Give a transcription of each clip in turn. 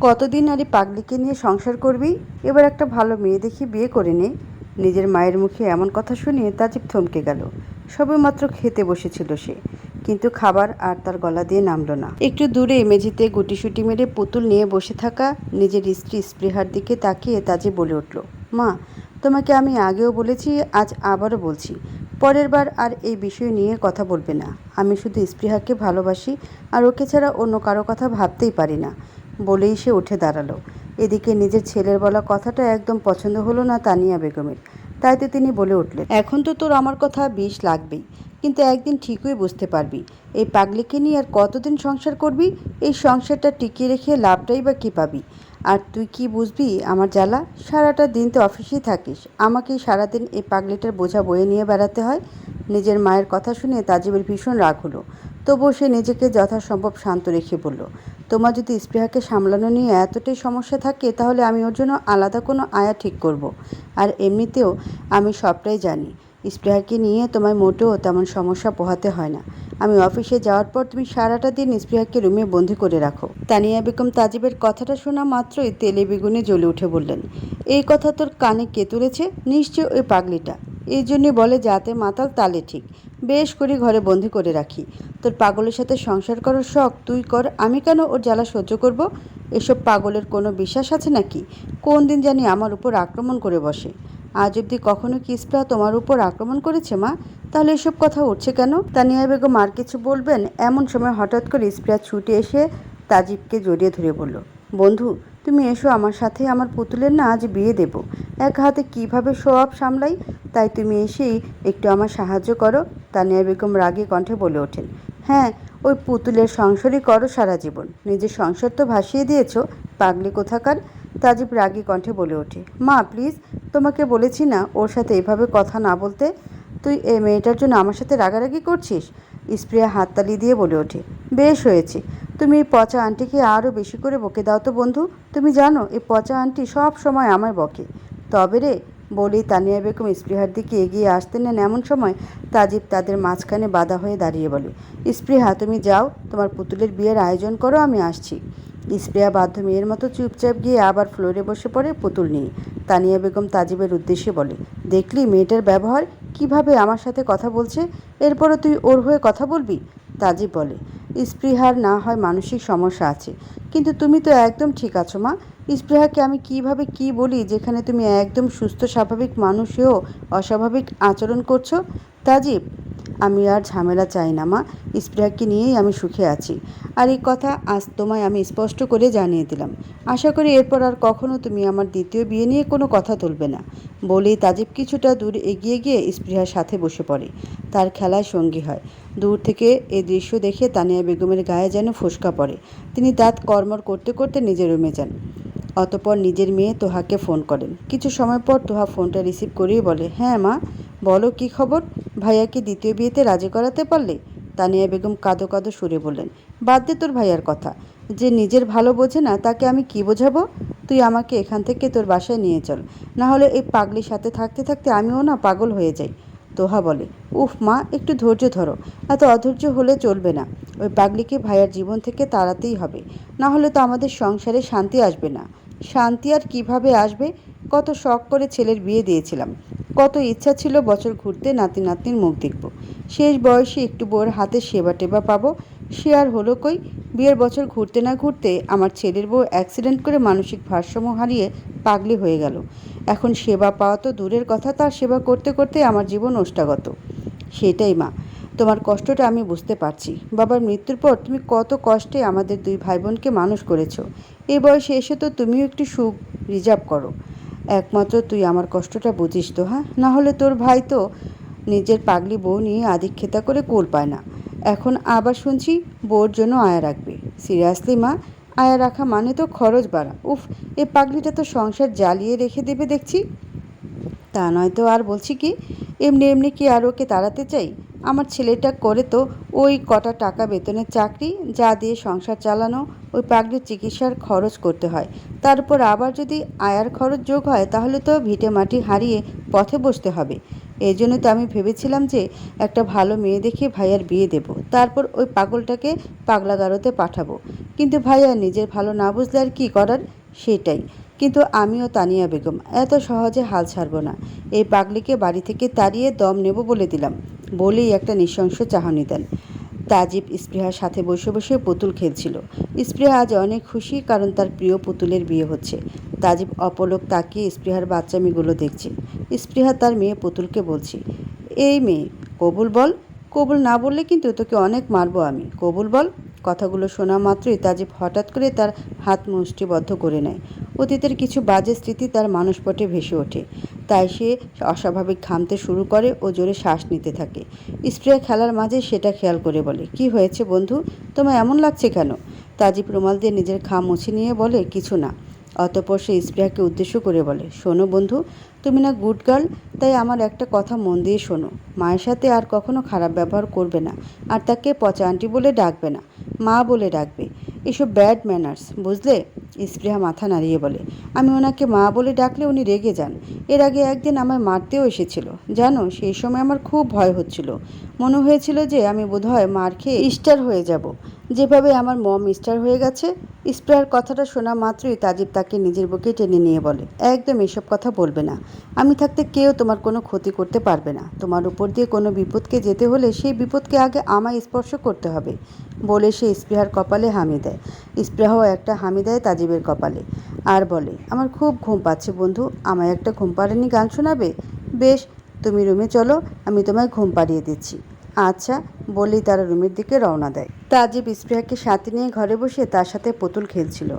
কতদিন আর এই পাগলিকে নিয়ে সংসার করবি? এবার একটা ভালো মেয়ে দেখি বিয়ে করে নে। নিজের মায়ের মুখে এমন কথা শুনিয়ে তাজিব থমকে গেল। সবে মাত্র খেতে বসেছিল সে। কিন্তু খাবার আর তার গলা দিয়ে নামলো না। একটু দূরে মেঝেতে গুটিসুটি মেরে পুতুল নিয়ে বসে থাকা নিজের স্ত্রী স্পৃহার দিকে তাকিয়ে তাজে বলে উঠল, মা, তোমাকে আমি আগেও বলেছি, আজ আবারও বলছি। পরের বার আর এই বিষয় নিয়ে কথা বলবে না। আমি শুধু স্পৃহাকে ভালোবাসি আর ওকে ছাড়া অন্য কারও কথা ভাবতেই পারি না। বলেই সে উঠে দাঁড়াল। এদিকে নিজের ছেলের বলা কথাটা একদম পছন্দ হলো না তানিয়া বেগমের। তাই তো তিনি বলে উঠলেন, এখন তো তোর আমার কথা বিষ লাগবেই, কিন্তু একদিন ঠিকই বুঝতে পারবি, এই পাগলিকে নিয়ে আর কতদিন সংসার করবি? এই সংসারটা টিকিয়ে রেখে লাভটাই বা কী পাবি? আর তুই কি বুঝবি আমার জ্বালা? সারাটা দিন তো অফিসেই থাকিস, আমাকেই সারাদিন এই পাগলিটার বোঝা বয়ে নিয়ে বেড়াতে হয়? নিজের মায়ের কথা শুনে তাজিবের ভীষণ রাগ হলো। তবুও সে নিজেকে যথাসম্ভব শান্ত রেখে বলল, তোমার যদি স্পৃহাকে সামলানো নিয়ে এতটাই সমস্যা থাকে, তাহলে আমি ওর জন্য আলাদা কোনো আয়া ঠিক করব। আর এমনিতেও আমি সবটাই জানি, স্পৃহাকে নিয়ে তোমায় মোটেও তেমন সমস্যা পোহাতে হয় না। আমি অফিসে যাওয়ার পর তুমি সারাটা দিন স্পৃহাকে রুমে বন্দি করে রাখো। তানিয়া বেগম তাজিবের কথাটা শোনা মাত্রই তেলে বেগুনে জ্বলে উঠে বললেন, এই কথা তোর কানে কে তুলেছে? নিশ্চয় ওই পাগলিটা। এই জন্যে বলে যাতে মাতাল তালে ঠিক। বেশ করে ঘরে বন্দি করে রাখি। তোর পাগলের সাথে সংসার করার শখ তুই কর, আমি কেন ওর জ্বালা সহ্য করব? এসব পাগলের কোনো বিশ্বাস আছে নাকি? কোন দিন জানি আমার উপর আক্রমণ করে বসে। আজ অব্দি কখনো কি স্প্রা তোমার উপর আক্রমণ করেছে, মা? তাহলে এসব কথা উঠছে কেন? তানিয়া বেগম আর কিছু বলবেন? এমন সময় হঠাৎ করে স্প্রা ছুটে এসে তাজিবকে জড়িয়ে ধরে বলল, বন্ধু তুমি এসো আমার সাথে, আমার পুতুলের না আজ বিয়ে দেব। এক হাতে কীভাবে সব সামলাই, তাই তুমি এসেই একটু আমার সাহায্য করো, তানিয়া বেগম রাগে কণ্ঠে বলে ওঠেন। হ্যাঁ ওই পুতুলের সংসারই করো সারা জীবন। নিজের সংসার তো ভাসিয়ে দিয়েছ, পাগলি কোথাকার? তাজিব রাগী কণ্ঠে বলে ওঠে। মা প্লিজ তোমাকে বলেছি না ওর সাথে এভাবে কথা না বলতে? তুই এই মেয়েটার জন্য আমার সাথে রাগারাগি করছিস? স্প্রিয়া হাততালি দিয়ে বলে ওঠে। বেশ হয়েছে। তুমি এই পচা আন্টিকে আরও বেশি করে বকে দাও তো বন্ধু। তুমি জানো, এই পচা আন্টি সব সময় আমায় বকে। তবে রে, বলেই তানিয়া বেগম স্পৃহার দিকে এগিয়ে আসতে নেন এমন সময় তাজিব তাদের মাঝখানে বাধা হয়ে দাঁড়িয়ে বলে, স্পৃহা, তুমি যাও, তোমার পুতুলের বিয়ের আয়োজন করো, আমি আসছি। স্প্রিয়া বাধ্য মেয়ের মতো চুপচাপ গিয়ে আবার ফ্লোরে বসে পড়ে পুতুল নিয়ে। তানিয়া বেগম তাজিবের উদ্দেশ্যে বলে, দেখলি মেয়েটার ব্যবহার? কীভাবে আমার সাথে কথা বলছে? এরপরও তুই ওর হয়ে কথা বলবি? তাজিব বলে, স্পৃহার না হয় মানসিক সমস্যা আছে। কিন্তু তুমি তো একদম ঠিক আছো মা। স্পৃহাকে আমি কীভাবে কি বলি, যেখানে তুমি একদম সুস্থ, স্বাভাবিক মানুষ হয়েও অস্বাভাবিক আচরণ করছ? তাজিব, আমি আর ঝামেলা চাই না, মা। স্প্রিয়াকে নিয়েই আমি সুখে আছি। আর এই কথা আজ তোমায় আমি স্পষ্ট করে জানিয়ে দিলাম। আশা করি এরপর আর কখনো তুমি আমার দ্বিতীয় বিয়ে নিয়ে কোনো কথা তুলবে না। বলেই তাজিব কিছুটা দূর এগিয়ে গিয়ে স্পৃহার সাথে বসে পড়ে। তার খেলায় সঙ্গী হয়। দূর থেকে এই দৃশ্য দেখে তানিয়া বেগমের গায়ে যেন ফোসকা পড়ে। তিনি দাঁত কর্মর করতে করতে নিজের রুমে যান। অতপর নিজের মেয়ে তোহাকে ফোন করেন। কিছু সময় পর তোহা ফোনটা রিসিভ করেই বলে হ্যাঁ মা, বলো কি খবর? ভাইয়াকে দ্বিতীয় বিয়েতে রাজি করাতে পারলে? তানিয়া বেগম কাঁদো কাঁদো সুরে বললেন, বাদ দে তোর ভাইয়ার কথা। যে নিজের ভালো বোঝে না, তাকে আমি কি বোঝাবো? তুই আমাকে এখান থেকে তোর বাসায় নিয়ে চল। না হলে এই পাগলির সাথে থাকতে থাকতে আমিও না পাগল হয়ে যাই। তোহা বলে, উফ মা, একটু ধৈর্য ধরো। এত অধৈর্য হলে চলবে না। ওই পাগলিকে ভাইয়ার জীবন থেকে তাড়াতেই হবে। না হলে তো আমাদের সংসারে শান্তি আসবে না। শান্তি আর কীভাবে আসবে? কত শখ করে ছেলের বিয়ে দিয়েছিলাম। কত ইচ্ছা ছিল বছর ঘুরতে নাতি নাতনির মুখ দেখব। শেষ বয়সে একটু বউয়ের হাতে সেবা টেবা পাবো। সে আর হলো কই? বিয়ের বছর ঘুরতে না ঘুরতে আমার ছেলের বউ অ্যাক্সিডেন্ট করে মানসিক ভারসাম্য হারিয়ে পাগলি হয়ে গেল। এখন সেবা পাওয়া তো দূরের কথা, তার সেবা করতে করতে আমার জীবন ওষ্ঠাগত সেটাই মা, তোমার কষ্টটা আমি বুঝতে পারছি। বাবার মৃত্যুর পর তুমি কত কষ্টে আমাদের দুই ভাই বোনকে মানুষ করেছ। এই বয়সে এসে তো তুমিও একটু সুখ রিজার্ভ করো। একমাত্র তুই আমার কষ্টটা বুঝিস তো হ্যাঁ? না হলে তোর ভাই তো নিজের পাগলি বউ নিয়ে আদিক্ষেতা করে কোল পায় না। এখন আবার শুনছি বউর জন্য আয়া রাখবে। সিরিয়াসলি, মা, আয়া রাখা মানে তো খরচ বাড়া। উফ, এ পাগলিটা তো সংসার জ্বালিয়ে রেখে দেবে দেখছি। তা নয় তো আর বলছি কি, এমনি এমনি কি আর ওকে তাড়াতে চাই? আমার ছেলেটা করে তো ওই কটা টাকা বেতনের চাকরি, যা দিয়ে সংসার চালানো ওই পাগলির চিকিৎসার খরচ করতে হয়। তার উপর আবার যদি আয়ার খরচ যোগ হয়, তাহলে তো ভিটে মাটি হারিয়ে পথে বসতে হবে। এই জন্য তো আমি ভেবেছিলাম যে একটা ভালো মেয়ে দেখে ভাইয়ার বিয়ে দেব। তারপর ওই পাগলটাকে পাগলা গারোতে পাঠাবো। কিন্তু ভাইয়া নিজের ভালো না বুঝলে আর কী করার? সেটাই। কিন্তু আমিও তানিয়া বেগম, এত সহজে হাল ছাড়বো না। এই পাগলিকে বাড়ি থেকে তাড়িয়ে দম নেব বলে দিলাম। বলেই একটা নৃশংস চাহনি দেন। তাজিব স্পৃহার সাথে বসে বসে পুতুল খেলছিল। স্পৃহা আজ অনেক খুশি কারণ তার প্রিয় পুতুলের বিয়ে হচ্ছে। তাজিব অপলক তাকিয়ে স্পৃহার বাচ্চামিগুলো দেখছে। স্পৃহা তার মেয়ে পুতুলকে বলছি, এই মেয়ে, কবুল বল? কবুল না বললে কিন্তু তোকে অনেক মারবো আমি। কবুল বল? কথাগুলো শোনা মাত্রই তাজিব হঠাৎ করে তার হাত মুষ্টিবদ্ধ করে নেয়। অতীতের কিছু বাজে স্মৃতি তার মানসপটে ভেসে ওঠে। তাই সে অস্বাভাবিক ঘামতে শুরু করে ও জোরে শ্বাস নিতে থাকে। স্প্রে খেলার মাঝে সেটা খেয়াল করে বলে, কি হয়েছে বন্ধু? তোমার এমন লাগছে কেন? তাজিব রুমাল দিয়ে নিজের ঘাম মুছে নিয়ে বলে, কিছু না। অতপর সে স্প্রিয়াকে উদ্দেশ্য করে বলে, শোনো বন্ধু, তুমি না গুড গার্ল, তাই আমার একটা কথা মন দিয়ে শোনো। মায়ের সাথে আর কখনো খারাপ ব্যবহার করবে না, আর তাকে পচা আন্টি বলে ডাকবে না, মা বলে ডাকবে। এসব ব্যাড ম্যানার্স, বুঝলে? স্পৃহা মাথা নাড়িয়ে বলে। আমি ওনাকে মা বলে ডাকলে উনি রেগে যান। এর আগে একদিন আমায় মারতেও এসেছিল। জানো, সেই সময় আমার খুব ভয় হচ্ছিল। মনে হয়েছিল যে আমি বোধহয় মার খেয়ে ইস্টার হয়ে যাব। যেভাবে আমার মম স্টার হয়ে গেছে, স্প্রেয়ার কথাটা শোনা মাত্রই তাজিব তাকে নিজের বুকে টেনে নিয়ে বলে, একদম এসব কথা বলবে না। আমি থাকতে কেউ তোমার কোনো ক্ষতি করতে পারবে না। তোমার উপর দিয়ে কোনো বিপদকে যেতে হলে সেই বিপদকে আগে আমায় স্পর্শ করতে হবে। বলে সে স্পৃহার কপালে হামি দেয়। স্পৃহাও একটা হামি দেয় তাজিবের কপালে। আর বলে, আমার খুব ঘুম পাচ্ছে বন্ধু, আমায় একটা ঘুম পাড়ানি গান শোনাবে? বেশ, তুমি রুমে চলো, আমি তোমায় ঘুম পাড়িয়ে দিচ্ছি। আচ্ছা বলেই তারা রুমের দিকে রওনা দেয়। তাজিব স্পৃহাকে সাথে নিয়ে ঘরে বসে তার সাথে পুতুল খেলছিল।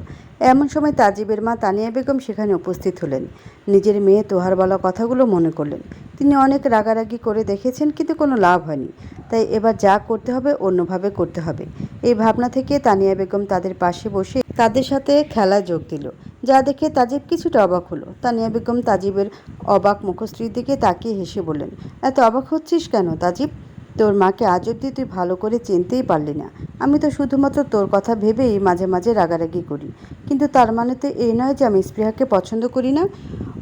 এমন সময় তাজিবের মা তানিয়া বেগম সেখানে উপস্থিত হলেন। নিজের মেয়ে তোহার বলা কথাগুলো মনে করলেন। তিনি অনেক রাগারাগি করে দেখেছেন, কিন্তু কোনো লাভ হয়নি। তাই এবার যা করতে হবে, অন্যভাবে করতে হবে। এই ভাবনা থেকে তানিয়া বেগম তাদের পাশে বসে তাদের সাথে খেলা যোগ দিল। যা দেখে তাজিব কিছুটা অবাক হলো। তানিয়া বেগম তাজিবের অবাক মুখশ্রীর দিকে তাকিয়ে হেসে বললেন, এত অবাক হচ্ছিস কেন তাজিব? তোর মাকে আজ অব্দি তুই ভালো করে চিনতেই পারলি না। আমি তো শুধুমাত্র তোর কথা ভেবেই মাঝে মাঝে রাগারাগি করি। কিন্তু তার মানে তো এই নয় যে আমি স্পৃহাকে পছন্দ করি না।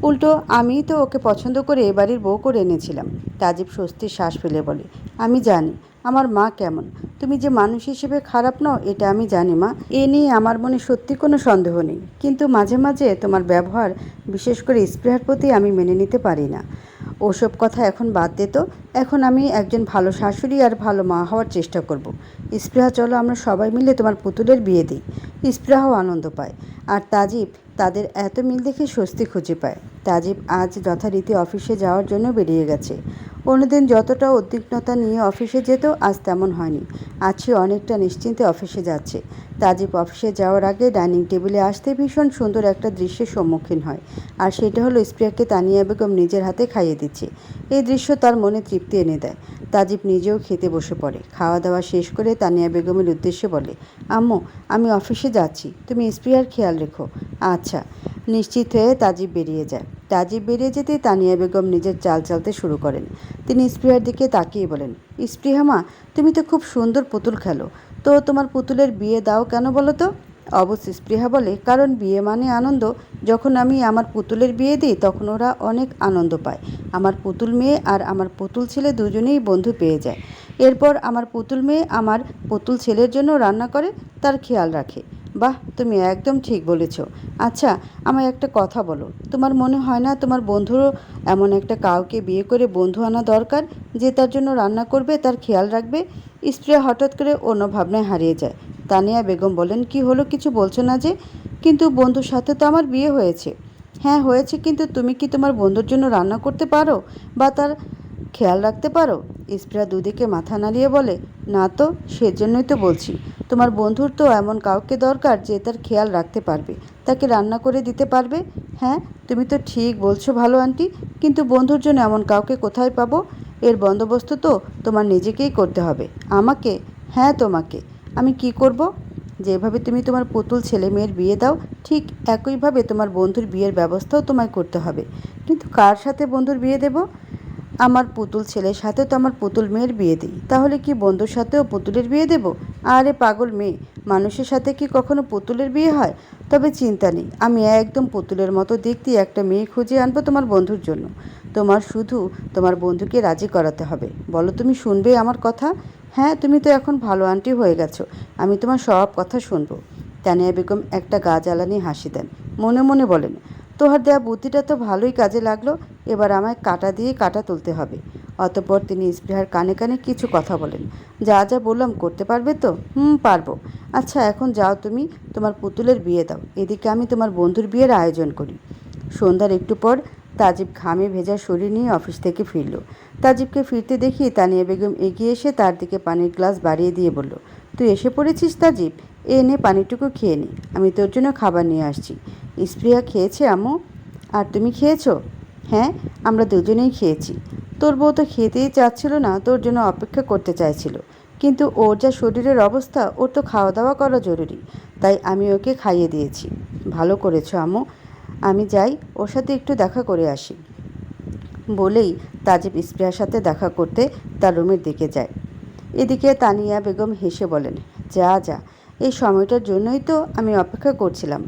উল্টো আমিই তো ওকে পছন্দ করে এ বাড়ির বউ করে এনেছিলাম। রাজীব স্বস্তির শ্বাস ফেলে বলে, আমি জানি আমার মা কেমন? তুমি যে মানুষ হিসেবে খারাপ নও, এটা আমি জানি, মা। এ নিয়ে আমার মনে সত্যি কোনো সন্দেহ নেই। কিন্তু মাঝে মাঝে তোমার ব্যবহার, বিশেষ করে স্পৃহার প্রতি আমি মেনে নিতে পারি না। ওসব কথা এখন বাদ দে তো। এখন আমি একজন ভালো শাশুড়ি আর ভালো মা হওয়ার চেষ্টা করব। স্পৃহা, চলো আমরা সবাই মিলে তোমার পুতুলের বিয়ে দিই। স্পৃহাও আনন্দ পায়। আর তাজিব তাদের এত মিল দেখে স্বস্তি খুঁজে পায়। তাজিব আজ যথারীতি অফিসে যাওয়ার জন্য বেরিয়ে গেছে। অন্যদিন যতটা উদ্বিগ্নতা নিয়ে অফিসে যেত, আজ তেমন হয়নি। আজ অনেকটা নিশ্চিন্তে অফিসে যাচ্ছে। তাজিব অফিসে যাওয়ার আগে ডাইনিং টেবিলে আসতে ভীষণ সুন্দর একটা দৃশ্যের সম্মুখীন হয়। আর সেটা হলো স্প্রিয়াকে তানিয়া বেগম নিজের হাতে খাইয়ে দিচ্ছে। এই দৃশ্য তার মনে তৃপ্তি এনে দেয়। তাজিব নিজেও খেতে বসে পড়ে। খাওয়া দাওয়া শেষ করে তানিয়া বেগমের উদ্দেশ্যে বলে, আম্মু, আমি অফিসে যাচ্ছি। তুমি স্প্রিয়ার খেয়াল রেখো। আচ্ছা। নিশ্চিত হয়ে তাজিব বেরিয়ে যায়। তাজিব বেরিয়ে যেতে তানিয়া বেগম নিজের চাল চালতে শুরু করেন। তিনি স্প্রিয়ার দিকে তাকিয়ে বলেন স্প্রিহা মা, তুমি তো খুব সুন্দর পুতুল খেলো। তো তোমার পুতুলের বিয়ে দাও কেন বলো তো? অবশ্য স্পৃহা বলে, কারণ বিয়ে মানে আনন্দ। যখন আমি আমার পুতুলের বিয়ে দিই, তখন ওরা অনেক আনন্দ পায়। আমার পুতুল মেয়ে আর আমার পুতুল ছেলে দুজনেই বন্ধু পেয়ে যায়। এরপর আমার পুতুল মেয়ে আমার পুতুল ছেলের জন্য রান্না করে, তার খেয়াল রাখে। বাহ, তুমি একদম ঠিক বলেছ। আচ্ছা আমায় একটা কথা বলো। তোমার মনে হয় না তোমার বন্ধুরও এমন একটা কাউকে বিয়ে করে বন্ধু আনা দরকার, যে তার জন্য রান্না করবে, তার খেয়াল রাখবে? স্প্রে হঠাৎ করে অন্য ভাবনায় হারিয়ে যায়। তানিয়া বেগম বলেন, কি হলো কিছু বলছো না যে? কিন্তু বন্ধুর সাথে তো আমার বিয়ে হয়েছে। হ্যাঁ হয়েছে, কিন্তু তুমি কি তোমার বন্ধুর জন্য রান্না করতে পারো? বা তার খেয়াল রাখতে পারো? স্প্রিয়া দুদিকে মাথা নাড়িয়ে বলে, না তো, সেজন্যই তো বলছি। তোমার বন্ধুর তো এমন কাউকে দরকার যে তার খেয়াল রাখতে পারবে। তাকে রান্না করে দিতে পারবে? হ্যাঁ তুমি তো ঠিক বলছো ভালো আন্টি, কিন্তু বন্ধুর জন্য এমন কাউকে কোথায় পাবো? এর বন্দোবস্ত তো তোমার নিজেকেই করতে হবে। আমাকে? হ্যাঁ তোমাকে। আমি কি করব? যেভাবে তুমি তোমার পুতুল ছেলে মেয়ের বিয়ে দাও, ঠিক একইভাবে তোমার বন্ধুর বিয়ের ব্যবস্থাও তোমায় করতে হবে। কিন্তু কার সাথে বন্ধুর বিয়ে দেব? আমার পুতুল ছেলের সাথে তো আমার পুতুল মেয়ের বিয়ে দিই। তাহলে কি বন্ধুর সাথেও পুতুলের বিয়ে দেব? আরে পাগল মেয়ে, মানুষের সাথে কি কখনো পুতুলের বিয়ে হয়? তবে চিন্তা নেই, আমি একদম পুতুলের মতো দেখতে একটা মেয়ে খুঁজে আনব তোমার বন্ধুর জন্য। তোমার শুধু তোমার বন্ধুকে রাজি করাতে হবে। বলো তুমি শুনবে আমার কথা? হ্যাঁ তুমি তো এখন ভালো আন্টি হয়ে গেছো, আমি তোমার সব কথা শুনব। তানিয়া বেগম একটা গা জ্বালানি হাসি দেন। মনে মনে বলেন, তোহার দেয়া বুদ্ধিটা তো ভালোই কাজে লাগল এবার আমায় কাটা দিয়ে কাটা তুলতে হবে। অতঃপর তিনি স্পৃহার কানে কানে কিছু কথা বলেন। যা যা বললাম করতে পারবে তো? হুম, পারব। আচ্ছা এখন যাও তুমি, তোমার পুতুলের বিয়ে দাও। এদিকে আমি তোমার বন্ধুর বিয়ের আয়োজন করি। সন্ধ্যার একটু পর তাজিব ঘামে ভেজা শরীর নিয়ে অফিস থেকে ফিরল। তাজিবকে ফিরতে দেখি তানিয়া বেগম এগিয়ে এসে তার দিকে পানির গ্লাস বাড়িয়ে দিয়ে বলল, তুই এসে পড়েছিস তাজিব? এ নে, পানিটুকু খেয়ে নে। আমি তোর জন্য খাবার নিয়ে আসছি। স্প্রিয়া খেয়েছে, আম্মু? আর তুমি খেয়েছো? হ্যাঁ আমরা দুজনেই খেয়েছি। তোর বউ তো খেতেই চাচ্ছিল না, তোর জন্য অপেক্ষা করতে চাইছিল। কিন্তু ওর যা শরীরের অবস্থা, ওর তো খাওয়া দাওয়া করা জরুরি। তাই আমি ওকে খাইয়ে দিয়েছি। ভালো করেছ, আম্মু। আমি যাই, ওর সাথে একটু দেখা করে আসি। বলেই তাজিব স্প্রিয়ার সাথে দেখা করতে তার রুমের দিকে যায়। এদিকে তানিয়া বেগম হেসে বলেন, যা যা। এই সময়টার জন্যই তো আমি অপেক্ষা করছিলাম।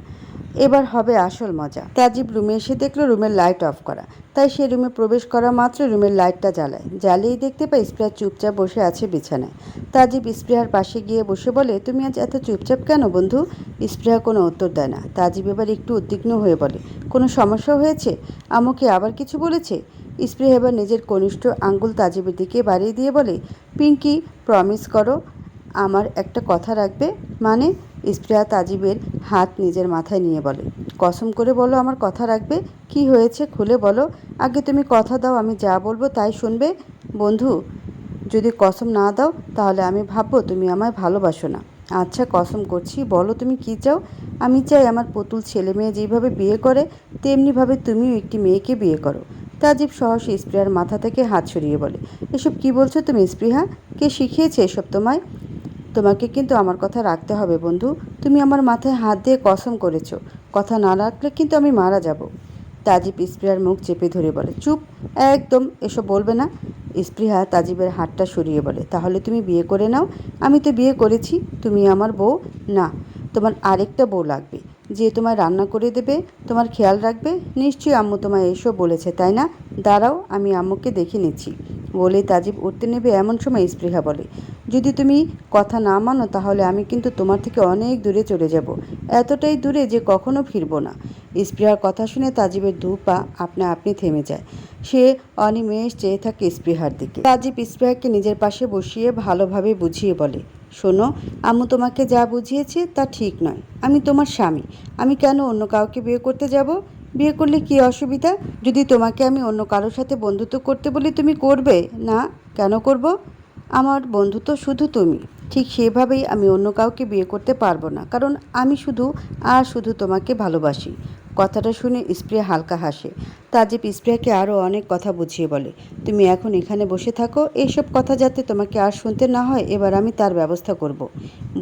এবার হবে আসল মজা। তাজিব রুমে এসে দেখল রুমের লাইট অফ করা। তাই সে রুমে প্রবেশ করা মাত্র রুমের লাইটটা জ্বালায়। জ্বালিয়েই দেখতে পাই স্প্রেয়ার চুপচাপ বসে আছে বিছানায়। তাজিব স্প্রিয়ার পাশে গিয়ে বসে বলে, তুমি আজ এত চুপচাপ কেন বন্ধু? স্প্রিয়া কোনো উত্তর দেয় না। তাজিব এবার একটু উদ্বিগ্ন হয়ে বলে, কোনো সমস্যা হয়েছে? আমাকে আবার কিছু বলেছে? স্প্রিয়া এবার নিজের কনিষ্ঠ আঙ্গুল তাজিবের দিকে বাড়িয়ে দিয়ে বলে, পিঙ্কি প্রমিস করো, আমার একটা কথা রাখবে। মানে স্প্রিয়া তাজিবের হাত নিজের মাথায় নিয়ে বলে। কসম করে বলো, আমার কথা রাখবে? কি হয়েছে খুলে বলো। আগে তুমি কথা দাও, আমি যা বলব তাই শুনবে। বন্ধু, যদি কসম না দাও, তাহলে আমি ভাববো তুমি আমায় ভালোবাসো না। আচ্ছা কসম করছি। বলো তুমি কি চাও? আমি চাই আমার পুতুল ছেলে মেয়ে যেভাবে বিয়ে করে, তেমনিভাবে তুমিও একটি মেয়েকে বিয়ে করো। তাজিব সহসে স্প্রিয়ার মাথা থেকে হাত সরিয়ে বলে, এসব কি বলছো তুমি স্পৃহা কে শিখিয়েছে এসব তোমায়? তোমাকে কিন্তু আমার কথা রাখতে হবে, বন্ধু। তুমি আমার মাথায় হাত দিয়ে কসম করেছ। কথা না রাখলে কিন্তু আমি মারা যাব। তাজিব স্প্রিয়ার মুখ চেপে ধরে বলে, চুপ, একদম এসব বলবে না। স্পৃহা তাজিবের হাতটা সরিয়ে বলে, তাহলে তুমি বিয়ে করে নাও। আমি তো বিয়ে করেছি। তুমি আমার বউ। না, তোমার আরেকটা বউ লাগবে। যে তোমায় রান্না করে দেবে, তোমার খেয়াল রাখবে। নিশ্চয়ই আম্মু তোমায় এসব বলেছে, তাই না? দাঁড়াও, আমি আম্মুকে দেখে নিচ্ছি। বলে তাজিব উঠতে নেবে এমন সময় স্পৃহা বলে, যদি তুমি কথা না মানো তাহলে আমি কিন্তু তোমার থেকে অনেক দূরে চলে যাব। এতটাই দূরে যে কখনো ফিরবো না। স্পৃহার কথা শুনে তাজিবের দু পা আপনা আপনি থেমে যায়। সে অনিমেষ চেয়ে থাকে স্পৃহার দিকে। তাজিব স্পৃহাকে নিজের পাশে বসিয়ে ভালোভাবে বুঝিয়ে বলে, শোনো, আম্মু তোমাকে যা বুঝিয়েছে তা ঠিক নয়। আমি তোমার স্বামী। আমি কেন অন্য কাউকে বিয়ে করতে যাব? বিয়ে করলে কি অসুবিধা? যদি তোমাকে আমি অন্য কারোর সাথে বন্ধুত্ব করতে বলি, তুমি করবে? না, কেন করব? আমার বন্ধু তো শুধু তুমি। ঠিক সেভাবেই আমি অন্য কাউকে বিয়ে করতে পারব না। কারণ আমি শুধু আর শুধু তোমাকে ভালোবাসি। কথাটা শুনে স্প্রিয়া হালকা হাসে। তাজিব স্প্রিয়াকে আরও অনেক কথা বুঝিয়ে বলে, তুমি এখন এখানে বসে থাকো এইসব কথা যাতে তোমাকে আর শুনতে না হয়, এবার আমি তার ব্যবস্থা করব।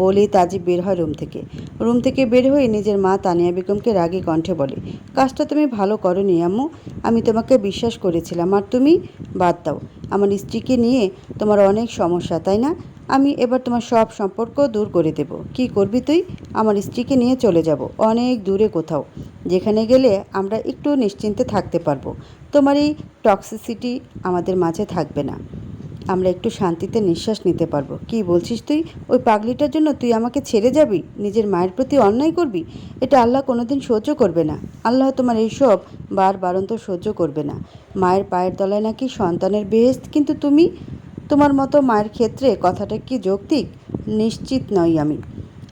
বলেই তাজিব বের হয় রুম থেকে। রুম থেকে বের হয়ে নিজের মা তানিয়া বেগমকে রাগে কণ্ঠে বলে, কাজটা তুমি ভালো করো নি আম্মু। আমি তোমাকে বিশ্বাস করেছিলাম। আর তুমি বাদ দাও। আমার স্ত্রীকে নিয়ে তোমার অনেক সমস্যা, তাই না? আমি এবার তোমার সব সম্পর্ক দূর করে দেব। কি করবি তুই? আমার স্ত্রীকে নিয়ে চলে যাব, অনেক দূরে কোথাও, যেখানে গেলে আমরা একটু নিশ্চিন্তে থাকতে পারব। তোমার এই টক্সিসিটি আমাদের মাঝে থাকবে না। আমরা একটু শান্তিতে নিঃশ্বাস নিতে পারব। কি বলছিস তুই? ওই পাগলিটার জন্য তুই আমাকে ছেড়ে যাবি? নিজের মায়ের প্রতি অন্যায় করবি? এটা আল্লাহ কোনোদিন সহ্য করবে না। আল্লাহ তোমার এইসব বার বারন্ত সহ্য করবে না। মায়ের পায়ের তলায় নাকি সন্তানের বেহেস্ত কিন্তু তুমি তোমার মতো মায়ের ক্ষেত্রে কথাটা কি যৌক্তিক? নিশ্চিত নই আমি।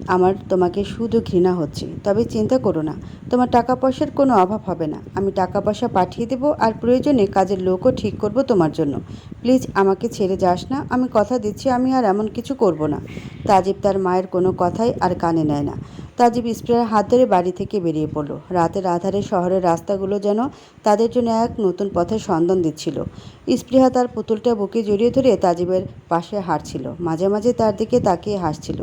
আমার তোমাকে শুধু ঘৃণা হচ্ছে, তবে চিন্তা করো না, তোমার টাকা পয়সার কোনো অভাব হবে না। আমি টাকা পয়সা পাঠিয়ে দেবো আর প্রয়োজনে কাজের লোকও ঠিক করব তোমার জন্য। প্লিজ আমাকে ছেড়ে যাস না, আমি কথা দিচ্ছি, আমি আর এমন কিছু করব না। তাজিব তার মায়ের কোনো কথাই আর কানে নেয় না। তাজিব স্প্রেয়ার হাত ধরে বাড়ি থেকে বেরিয়ে পড়ল। রাতের আধারে শহরের রাস্তাগুলো যেন তাদের জন্য এক নতুন পথের সন্ধান দিচ্ছিল। স্পৃহা তার পুতুলটা বুকে জড়িয়ে ধরে তাজিবের পাশে হাঁটছিল। মাঝে মাঝে তার দিকে তাকিয়ে হাসছিল।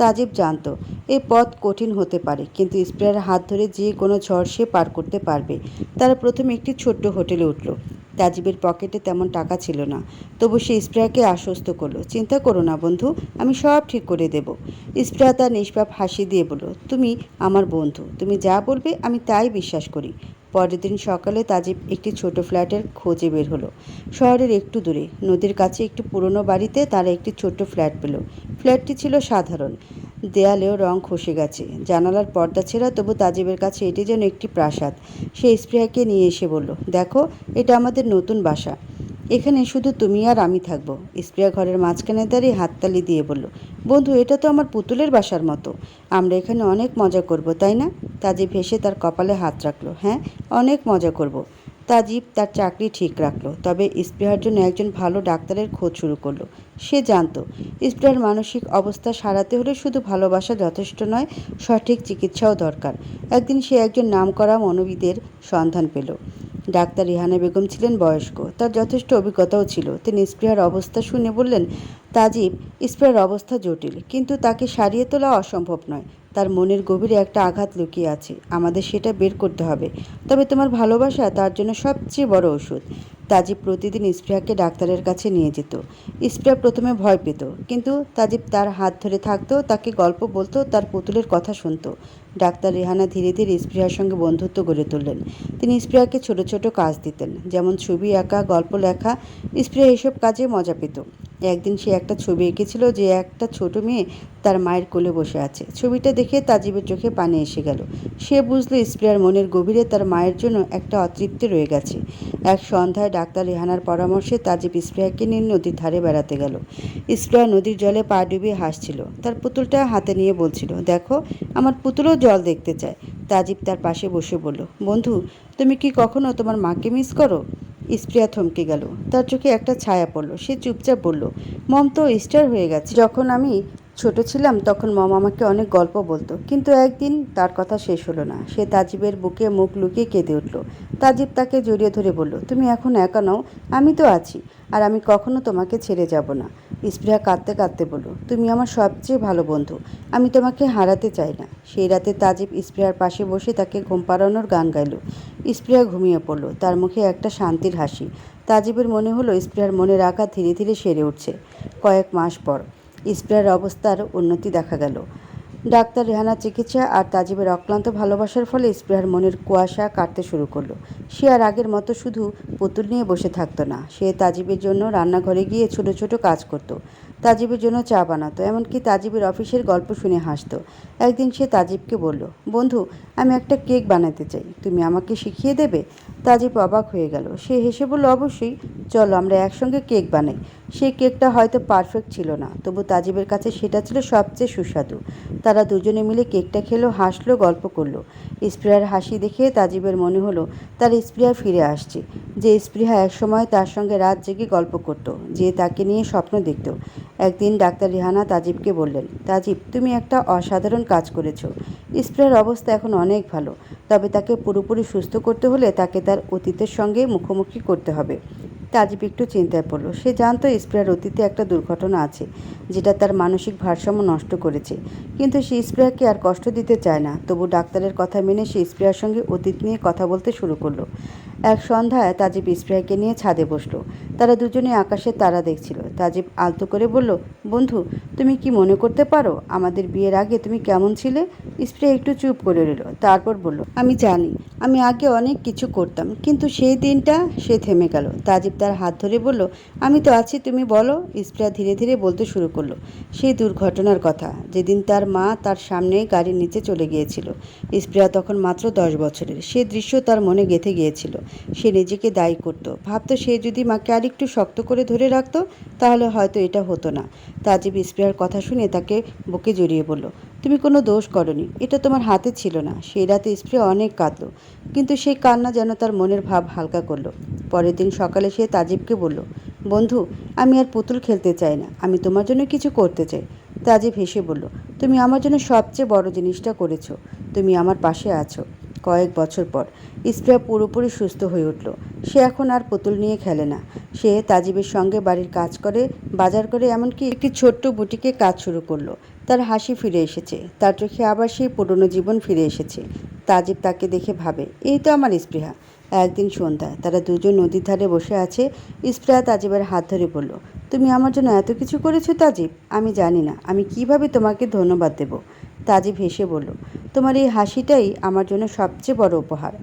তাজিব জানতো এই পথ কঠিন হতে পারে, কিন্তু স্প্রেয়ার হাত ধরে যে কোনো ঝড় সে পার করতে পারবে। তারা প্রথমে একটি ছোট্ট হোটেলে উঠল। তাজিবের পকেটে তেমন টাকা ছিল না। তবু সে স্প্রেয়াকে আশ্বস্ত করল। চিন্তা করো না বন্ধু, আমি সব ঠিক করে দেব। স্প্রেয়া তার নিষ্পাপ হাসি দিয়ে বলল, তুমি আমার বন্ধু, তুমি যা বলবে আমি তাই বিশ্বাস করি। পরের দিন সকালে তাজিব একটি ছোট ফ্ল্যাটের খোঁজে বের হলো। শহরের একটু দূরে, নদীর কাছে একটি পুরনো বাড়িতে তারা একটি ছোট্ট ফ্ল্যাট পেল। ফ্ল্যাটটি ছিল সাধারণ। দেয়ালেও রং খসে গেছে। জানালার পর্দা ছেঁড়া, তবু তাজিবের কাছে এটি যেন একটি প্রাসাদ। সে স্প্রেয়াকে নিয়ে এসে বলল, দেখো, এটা আমাদের নতুন বাসা। এখানে শুধু তুমি আর আমি থাকব। স্প্রিয়া ঘরের মাঝখানে দাঁড়িয়ে হাততালি দিয়ে বলল, বন্ধু, এটা তো আমার পুতুলের বাসার মতো। আমরা এখানে অনেক মজা করব, তাই না? তাজিব হেসে তার কপালে হাত রাখল হ্যাঁ অনেক মজা করব। তাজিব তার চাকরি ঠিক রাখল, তবে স্প্রেহার জন্য একজন ভালো ডাক্তারের খোঁজ শুরু করল। সে জানতো স্প্রেহার মানসিক অবস্থা সারাতে হলে শুধু ভালোবাসা যথেষ্ট নয়, সঠিক চিকিৎসাও দরকার। একদিন সে একজন নামকরা মনোবিদের সন্ধান পেল। ডাক্তার রিহানা বেগম ছিলেন বয়স্ক, তার যথেষ্ট অভিজ্ঞতাও ছিল। তিনি স্প্রেহার অবস্থা শুনে বললেন তাজিব স্প্রেহার অবস্থা জটিল, কিন্তু তাকে সারিয়ে তোলা অসম্ভব নয়। তার মনের গভীরে একটা আঘাত লুকিয়ে আছে। আমাদের সেটা বের করতে হবে। তবে তোমার ভালোবাসা তার জন্য সবচেয়ে বড় ওষুধ। তাজিব প্রতিদিন স্প্রেহাকে ডাক্তারের কাছে নিয়ে যেত। স্প্রেহা প্রথমে ভয় পেত, কিন্তু তাজিব তার হাত ধরে থাকতো, তাকে গল্প বলতো, তার পুতুলের কথা শুনতো। ডাক্তার রেহানা ধীরে ধীরে স্প্রেহার সঙ্গে বন্ধুত্ব গড়ে তুললেন। তিনি স্প্রেহাকে ছোট ছোট কাজ দিতেন, যেমন ছবি আঁকা, গল্প লেখা। স্প্রেহা এসব কাজে মজা পেত। একদিন সে একটা ছবি এঁকেছিল যে একটা ছোট মেয়ে তার মায়ের কোলে বসে আছে। ছবিটা দেখে তাজিবের চোখে পানি এসে গেল। সে বুঝলো স্প্রেয়ার মনের গভীরে তার মায়ের জন্য একটা অতৃপ্তি রয়ে গেছে। এক সন্ধ্যায় ডাক্তার রেহানার পরামর্শে তাজিব স্প্রেয়াকে নিয়ে নদীর ধারে বেড়াতে গেল। স্প্রেয়ার নদীর জলে পা ডুবিয়ে হাসছিল। তার পুতুলটা হাতে নিয়ে বলছিল, দেখো, আমার পুতুলও জল দেখতে চায়। তাজিব তার পাশে বসে বলল, বন্ধু, তুমি কি কখনো তোমার মাকে মিস করো? স্প্রিয়া থমকে গেল। তার চোখে একটা ছায়া পড়ল। সে চুপচাপ বলল, মম তো স্টার হয়ে গেছে। যখন আমি ছোট ছিলাম, তখন মম আমাকে অনেক গল্প বলতো, কিন্তু একদিন তার কথা শেষ হলো না। সে তাজিবের বুকে মুখ লুকিয়ে কেঁদে উঠল। তাজিব তাকে জড়িয়ে ধরে বলল, তুমি এখন একা নও, আমি তো আছি, আর আমি কখনো তোমাকে ছেড়ে যাব না। স্প্রিয়া কাঁদতে কাঁদতে বলল, তুমি আমার সবচেয়ে ভালো বন্ধু, আমি তোমাকে হারাতে চাই না। সেই রাতে তাজিব স্প্রিয়ার পাশে বসে তাকে ঘুম পাড়ানোর গান গাইল। স্প্রিয়া ঘুমিয়ে পড়ল। তার মুখে একটা শান্তির হাসি। তাজিবের মনে হলো স্প্রিয়ার মনের আঘাত ধীরে ধীরে সেরে উঠছে। কয়েক মাস পর স্প্রিয়ার অবস্থার উন্নতি দেখা গেল। ডাক্তার রেহানার চিকিৎসা আর তাজিবের অক্লান্ত ভালোবাসার ফলে স্প্রেহার মনের কুয়াশা কাটতে শুরু করল। সে আর আগের মতো শুধু পুতুল নিয়ে বসে থাকতো না। সে তাজিবের জন্য রান্নাঘরে গিয়ে ছোট ছোট কাজ করত। তাজিবের জন্য চা বানাতো, এমনকি তাজিবের অফিসের গল্প শুনে হাসতো। একদিন সে তাজিবকে বলল, বন্ধু, আমি একটা কেক বানাতে চাই, তুমি আমাকে শিখিয়ে দেবে? তাজিব অবাক হয়ে গেল। সে হেসে বলল, অবশ্যই, চলো আমরা একসঙ্গে কেক বানাই। সেই কেকটা হয়তো পারফেক্ট ছিল না। তবু তাজিবের কাছে সেটা ছিল সবচেয়ে সুস্বাদু। তারা দুজনে মিলে কেকটা খেলো, হাসলো, গল্প করল। স্প্রিয়ার হাসি দেখে তাজিবের মনে হলো, তার স্প্রিয়া ফিরে আসছে। যে স্প্রিয়া একসময় তার সঙ্গে রাত জেগে গল্প করত, যে তাকে নিয়ে স্বপ্ন দেখত। একদিন ডাক্তার রিহানা তাজিবকে বললেন, তাজিব, তুমি একটা অসাধারণ কাজ করেছ। স্প্রিয়ার অবস্থা এখন অনেক ভালো। তবে তাকে পুরোপুরি সুস্থ করতে হলে তাকে তার অতীতের সঙ্গে মুখোমুখি করতে হবে। তাজিব একটু চিন্তায় পড়ল। সে জানতো স্প্রেয়ার অতীতে একটা দুর্ঘটনা আছে, যেটা তার মানসিক ভারসাম্য নষ্ট করেছে। কিন্তু সে স্প্রেয়াকে আর কষ্ট দিতে চায় না। তবু ডাক্তারের কথা মেনে সে স্প্রেয়ার সঙ্গে অতীত নিয়ে কথা বলতে শুরু করল। এক সন্ধ্যায় তাজিব স্প্রেয়াকে নিয়ে ছাদে বসল। তারা দুজনে আকাশের তারা দেখছিল। তাজিব আলতো করে বলল, বন্ধু, তুমি কি মনে করতে পারো আমাদের বিয়ের আগে তুমি কেমন ছিলে? স্প্রে একটু চুপ করে রইল। তারপর বলল, আমি জানি, আমি আগে অনেক কিছু করতাম, কিন্তু সেই দিনটা সে থেমে গেল। তাজিব তার হাত ধরে বলল, আমি তো আছি, তুমি বলো? স্প্রিয়া ধীরে ধীরে বলতে শুরু করল, সেই দুর্ঘটনার কথা, যেদিন তার মা তার সামনে গাড়ির নিচে চলে গিয়েছিল। স্প্রিয়া তখন মাত্র দশ বছরের। সে দৃশ্য তার মনে গেঁথে গিয়েছিল। সে নিজেকে দায়ী করতো। ভাবতো সে যদি মাকে আরেকটু শক্ত করে ধরে রাখতো, তাহলে হয়তো এটা হতো না। তাজিব স্প্রিয়ার কথা শুনে তাকে বুকে জড়িয়ে বলল, তুমি কোনো দোষ করনি, এটা তোমার হাতে ছিল না। সেই রাতে স্প্রে অনেক কাঁদলো, কিন্তু সেই কান্না যেন তার মনের ভাব হালকা করল। পরের দিন সকালে সে তাজিবকে বলল, বন্ধু, আমি আর পুতুল খেলতে চাই না, আমি তোমার জন্য কিছু করতে চাই। তাজিব হেসে বলল, তুমি আমার জন্য সবচেয়ে বড় জিনিসটা করেছ, তুমি আমার পাশে আছো। কয়েক বছর পর। স্প্রিয়া পুরোপুরি সুস্থ হয়ে উঠল। সে এখন আর পুতুল নিয়ে খেলে না। সে তাজিবের সঙ্গে বাড়ির কাজ করে, বাজার করে এমনকি একটি ছোট্ট বুটিকে কাজ শুরু করল। তার হাসি ফিরে এসেছে। তার চোখে আবার সেই পুরনো জীবন ফিরে এসেছে। তাজিব তাকে দেখে ভাবে, এই তো আমার স্পৃহা। একদিন সন্ধ্যায় তারা দুজন নদীর ধারে বসে আছে। স্প্রিয়া তাজিবের হাত ধরে বলল, তুমি আমার জন্য এত কিছু করেছ তাজিব? আমি জানি না। আমি কীভাবে তোমাকে ধন্যবাদ দেব? তাজিব ভেসে বলল, তোমার এই হাসিটাই আমার জন্য সবচেয়ে বড় উপহার।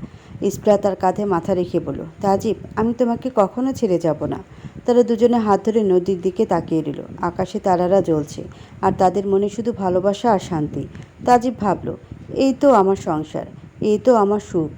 ইসপ্রা তার কাঁধে মাথা রেখে বলল, তাজিব, আমি তোমাকে কখনো ছেড়ে যাব না। তারা দুজনে হাত ধরে নদীর দিকে তাকিয়ে রইল। আকাশে তারারা জ্বলছে, আর তাদের মনে শুধু ভালোবাসা আর শান্তি। তাজিব ভাবল, এই তো আমার সংসার, এই তো আমার সুখ।